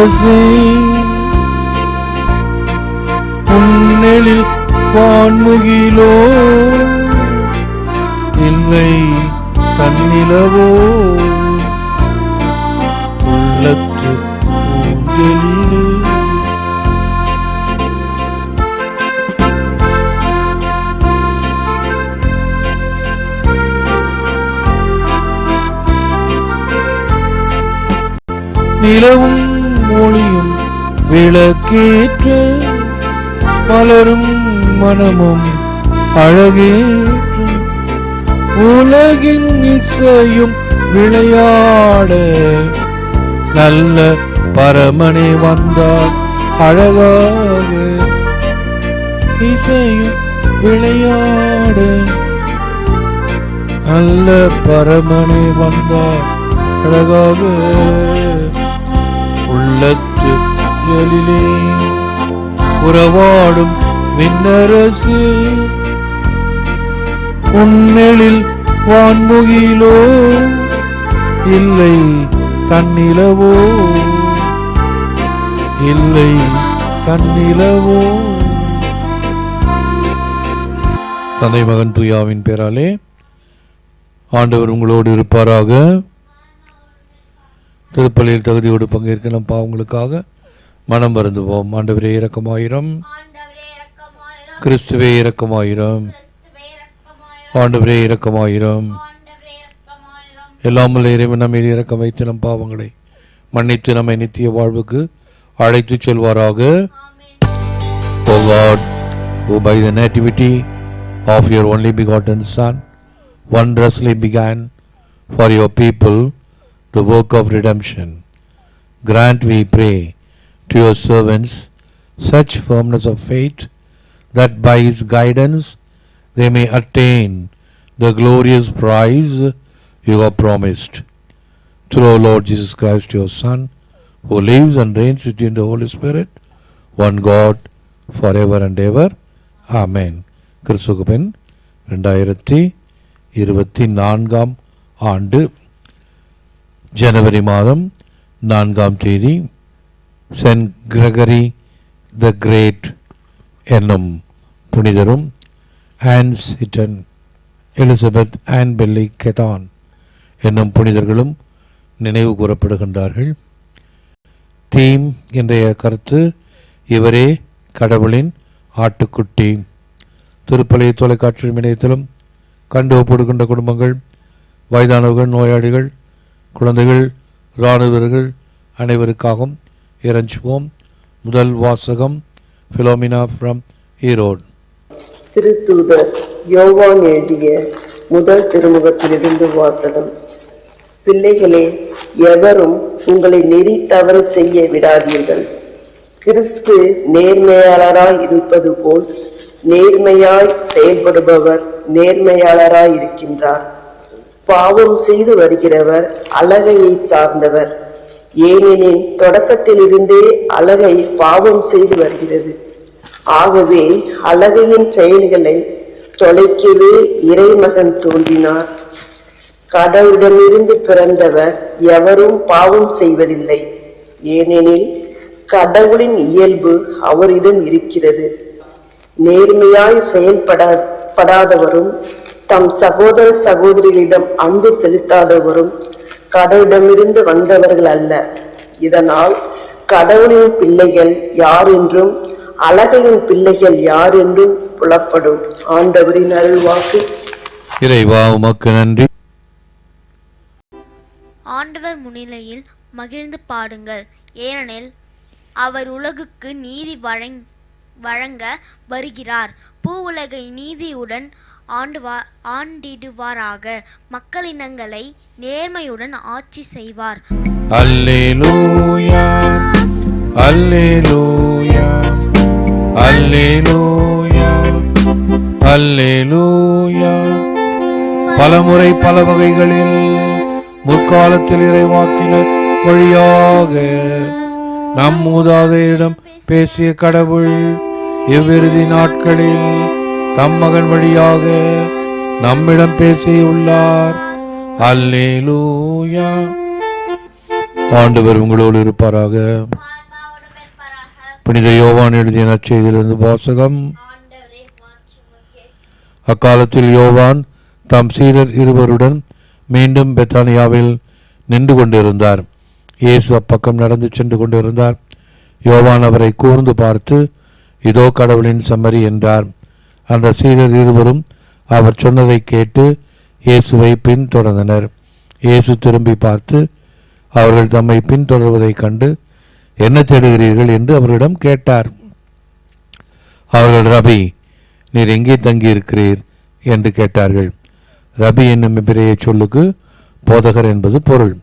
அரசே வான்முகிலோ இல்லை தன்னிலவோ. உள்ளத்து ஊஞ்சலிலே. நிலவும் மொழியும் விளக்கேற்ற மலரும் மனமும் அழகேற்ற உலகின் இசையும் விளையாட நல்ல பரமனே வந்தார் அழகாக இசையும் விளையாட நல்ல பரமனே வந்தார் அழகாக உள்ளத்து எழிலே உறவாடும் விண்ணரசு. உன்னெழில் வான்முகிலோ இல்லை தன்னிலவோ. இல்லை தன்னிலவோ. தந்தை மகன் துயாவின் பேராலே ஆண்டவர் உங்களோடு இருப்பாராக. திருப்பலியில் தகுதியோடு பங்கேற்க நம் பாவங்களுக்காக மனம் வருந்துவோம். ஆண்டவரே இரக்கமாயிரம். கிறிஸ்துவே இரக்கமாயிரம். ஆண்டவரே இரக்கமாயிரம். இரக்கமாயிரம். எல்லாமல் இறைவன் நம்மை இறக்க வைத்து நம் பாவங்களை மன்னித்து நம்மை நித்திய வாழ்வுக்கு அழைத்துச் செல்வாராக. O God, who by the nativity of your only begotten Son wondrously began for your people the work of redemption, grant, we pray, to your servants such firmness of faith that by his guidance they may attain the glorious prize you have promised. Through our Lord Jesus Christ, your Son, who lives and reigns with you in the Holy Spirit, one God, forever and ever. Amen. கிறிஸ்துவின் ரெண்டாயிரத்தி இருபத்தி நான்காம் ஆண்டு ஜனவரி மாதம் நான்காம் தேதி send Gregory the Great என்னும் புனிதரும் Ann Seton Elizabeth Ann belly கெதான் என்னும் புனிதர்களும் நினைவு கூறப்படுகின்றார்கள். தீம் இன்றைய கருத்து இவரே கடவுளின் ஆட்டுக்குட்டி. திருப்பலி தொலைக்காட்சி இணையத்திலும் கண்டு ஒப்படுகின்ற குடும்பங்கள் வயதானவர்கள் நோயாளிகள் குழந்தைகள் இராணுவர்கள் அனைவருக்காகவும் இறைஞ்சுவோம். முதல் வாசகம் ஃபிலோமினா ஃப்ரம் ஈரோடு திருத்தூதர் யோவான் எழுதிய முதல் திருமுகத்திலிருந்து வாசகம். பிள்ளைகளே எவரும் உங்களை நெறி தவறு செய்ய விடாதீர்கள். கிறிஸ்து நேர்மையாளராய் இருப்பது போல் நேர்மையாய் செயல்படுபவர் நேர்மையாளராய் இருக்கின்றார். பாவம் செய்து வருகிறவர் அழகையை சார்ந்தவர். ஏனெனில் தொடக்கத்திலிருந்தே அழகை பாவம் செய்து வருகிறது. ஆகவே அழகையின் செயல்களை தொலைக்கவே இறைமகன் தோன்றினார். கடவுளிடமிருந்து பிறந்தவர் எவரும் பாவம் செய்வதில்லை. ஏனெனில் கடவுளின் இயல்பு அவரிடம் இருக்கிறது. நேர்மையாய் செயல்படா படாதவரும் தம் சகோதர சகோதரிகளிடம் அன்பு செலுத்தாதவரும் கடவுளிடமிருந்து வந்தவர்கள் அல்ல. இதனால் கடவுளின் பிள்ளைகள் யார் என்றும் அழகையின் பிள்ளைகள் யார் என்றும் புலப்படும். ஆண்டவரின் அருள்வாக்கு. இறைவா உமக்கு நன்றி. ஆண்டவர் முன்னிலையில் மகிழ்ந்து பாடுங்கள். ஏனெனில் அவர் உலகுக்கு நீதி வழங் வழங்க வருகிறார். பூவுலகை நீதியுடன் ஆண்டுவா ஆண்டிடுவாராக. மக்களினங்களை நேர்மையுடன் ஆட்சி செய்வார். அல்லேலூயா அல்லேலூயா அல்லேலூயா அல்லேலூயா. பலமுறை பல வகைகளில் முற்காலத்தில் இறைவாக்கினர் வழியாக நம் மூதாதையிடம் பேசிய கடவுள் இவ்விருதி நாட்களில் தம் மகன் வழியாக நம்மிடம் பேசியுள்ளார் அல்லேலூயா. ஆண்டவர் உங்களோடு இருப்பாராக. புனித யோவான் எழுதிய நற்செய்தியிலிருந்து வாசகம். அக்காலத்தில் யோவான் தம் சீடர் இருவருடன் மீண்டும் பெத்தானியாவில் நின்று கொண்டிருந்தார். இயேசு அப்பக்கம் நடந்து சென்று கொண்டிருந்தார். யோவான் அவரை கூர்ந்து பார்த்து இதோ கடவுளின் சமரி என்றார். அந்த சீடர் இருவரும் அவர் சொன்னதை கேட்டு இயேசுவை பின்தொடர்ந்தனர். இயேசு திரும்பி பார்த்து அவர்கள் தம்மை பின்தொடர்வதைக் கண்டு என்ன தேடுகிறீர்கள்? என்று அவர்களிடம் கேட்டார். அவர்கள் ரபி நீர் எங்கே தங்கியிருக்கிறீர்? என்று கேட்டார்கள். ரபி என்னும் பிறைய சொல்லுக்கு போதகர் என்பது பொருள்.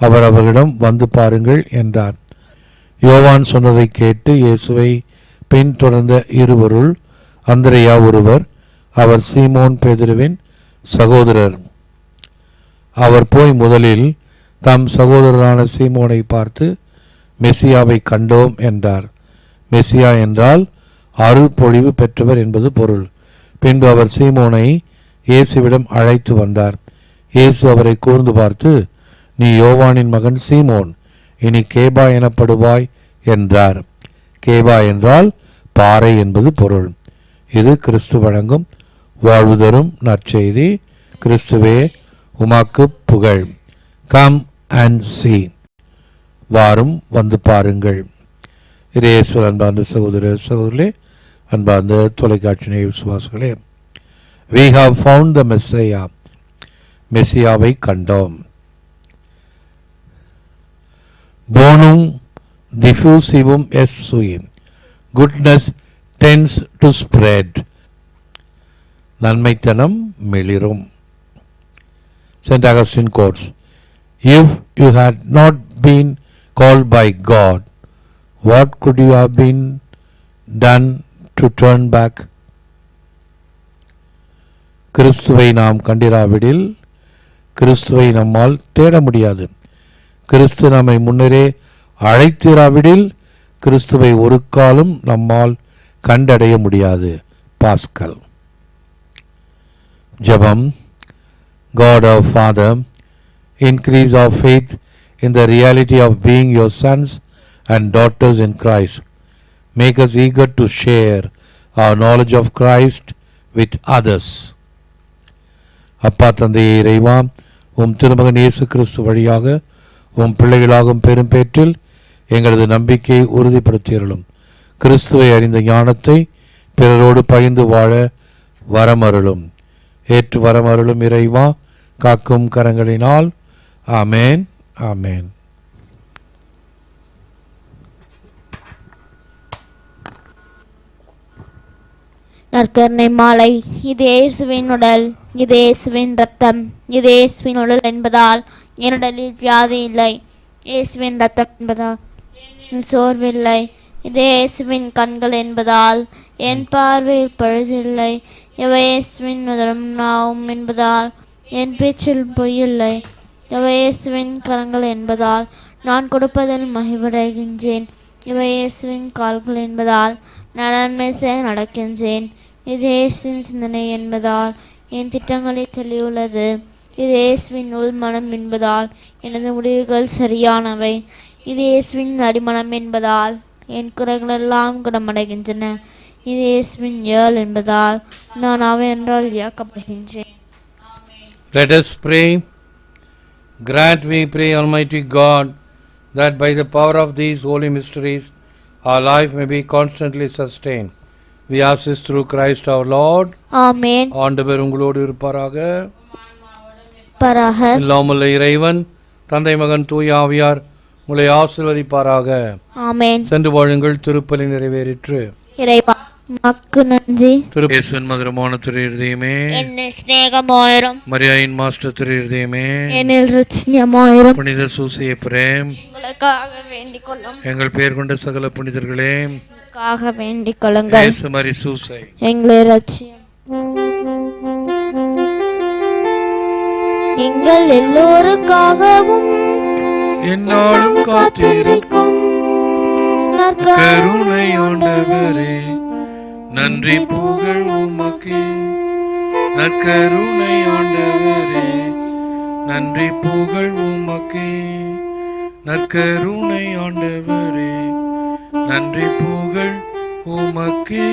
அவர் அவர்களிடம் வந்து பாருங்கள் என்றார். யோவான் சொன்னதை கேட்டு இயேசுவை பின்தொடர்ந்த இருவருள் அந்திரையா ஒருவர் அவர் சீமோன் பேதுருவின் சகோதரர். அவர் போய் முதலில் தம் சகோதரரான சீமோனை பார்த்து மெசியாவை கண்டோம் என்றார். மெசியா என்றால் அருள் பொழிவு பெற்றவர் என்பது பொருள். பின்பு அவர் சீமோனை இயேசுவிடம் அழைத்து வந்தார். இயேசு அவரை கூர்ந்து பார்த்து நீ யோவானின் மகன் சீமோன் இனி கேபா எனப்படுவாய் என்றார். கேபா என்றால் பாறை என்பது பொருள். இது கிறிஸ்து வழங்கும் வாழ்வு தரும் நற்செய்தி. கிறிஸ்துவே உமாக்கு புகழ். கம் அண்ட் சி வாரும் வந்து பாருங்கள். இதேஸ்வர் அன்பார்ந்த சகோதர சகோதரே அன்பார்ந்த தொலைக்காட்சி விசுவாசங்களே we have found the messiah மெஸ்ஸியாவை கண்டோம். போனும் diffusivum எஸ் சுயின் குட்னஸ் டென்ஸ் டு ஸ்ப்ரெட் நன்மைத்தனம் மிளிரும் Saint Augustine quotes if you had not been call by God what good you have been done to turn back கிறிஸ்துவை நாம் கண்டிராவிடில் கிறிஸ்துவை நம்மால் தேட முடியாது கிறிஸ்து நம்மை முன்னரே அழைத்திராவிடில் கிறிஸ்துவை ஒரு காலம் நம்மால் கண்டடைய முடியாது பாஸ்கல் ஜபம் God of father increase of faith in the reality of being your sons and daughters in Christ make us eager to share our knowledge of Christ with others அப்பா தந்தையை இறைவா உம் திருமகன் இயேசு கிறிஸ்து வழியாக உம் பிள்ளைகளாகும் பெரும் பேற்றில் எங்களது நம்பிக்கையை உறுதிப்படுத்தியருளும் கிறிஸ்துவை அறிந்த ஞானத்தை பிறரோடு பகிர்ந்து வாழ வரமருளும். ஏற்று வரமருளும் இறைவா காக்கும் கரங்களினால். ஆமேன் ஆமேன். நற்கருணை மாலை. இது இயேசுவின் உடல் இது இயேசுவின் ரத்தம் இது இயேசுவின் உடல் என்பதால் என் உடலில் வியாதி இல்லை. இயேசுவின் ரத்தம் என்பதால் சோர்வில்லை இது இயேசுவின் கண்கள் என்பதால் என் பார்வையில் பழுதில்லை. இவை இயேசுவின் முதலும் நாவும் என்பதால் என் பேச்சில் பொய்யில்லை. இவை இயேசுவின் கரங்கள் என்பதால் நான் கொடுப்பதில் மகிழ்வடைகின்றேன். இவை இயேசுவின் கால்கள் என்பதால் நான் நன்மை செய்ய நடக்கின்றேன். இது இயேசுவின் சிந்தனை என்பதால் என் திட்டங்களை தெளிவுள்ளது. இது இயேசுவின் உள் மனம் என்பதால் எனது முடிவுகள் சரியானவை. இது இயேசுவின் அடிமனம் என்பதால் என் குறைகள் எல்லாம் குணமடைகின்றன இது இயேசுவின் ஏல் என்பதால் நான் அவை என்றால் இயக்கப்படுகின்றேன் Let us pray. Grant, we pray, Almighty God, that by the power of these holy mysteries our life may be constantly sustained. We ask this through Christ our Lord. ஆமேன் ஆண்டவர் உங்களோடு இருப்பாராக பராக இல்லாமல் இறைவன் தந்தை மகன் தூய ஆவியார் உங்களை ஆசிர்வதிப்பாராக. ஆமேன். சென்று வாழுங்கள் திருப்பலி நிறைவேறிற்று. இறைவா மக்கு நன்றி. திரு இயேசுவின் மதுரமான திரு இருதயமே. என்னில் சிநேகமாயிரம். மரியாயின் மாஸ்டர் திரு இருதயமே. புனித சூசிய பிரேம். உங்களுக்காக வேண்டிக் கொள்ளும். எங்கள் பெயர் கொண்ட சகல புனிதர்களே. உங்களுக்காக வேண்டிக் கொள்ளுங்கள். இயேசு மரி சூசை. எங்களை ரட்சியம். எங்கள் எல்லோருக்காகவும் என்னாலும் காத்திருக்கும். கருணை ஆண்டவரே நன்றி புகழ் உமக்கு. நற்கருணை ஆண்டவரே நன்றி புகழ் உமக்கு. நற்கருணை ஆண்டவரே நன்றி புகழ் உமக்கு.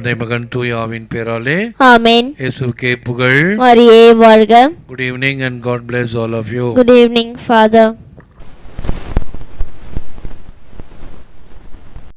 தந்தை மகன் தூயாவின் பேராலே. ஆமென். இயேசுக்கே புகழ். மரியே வாழ்க. Good evening and God bless all of you. Good evening father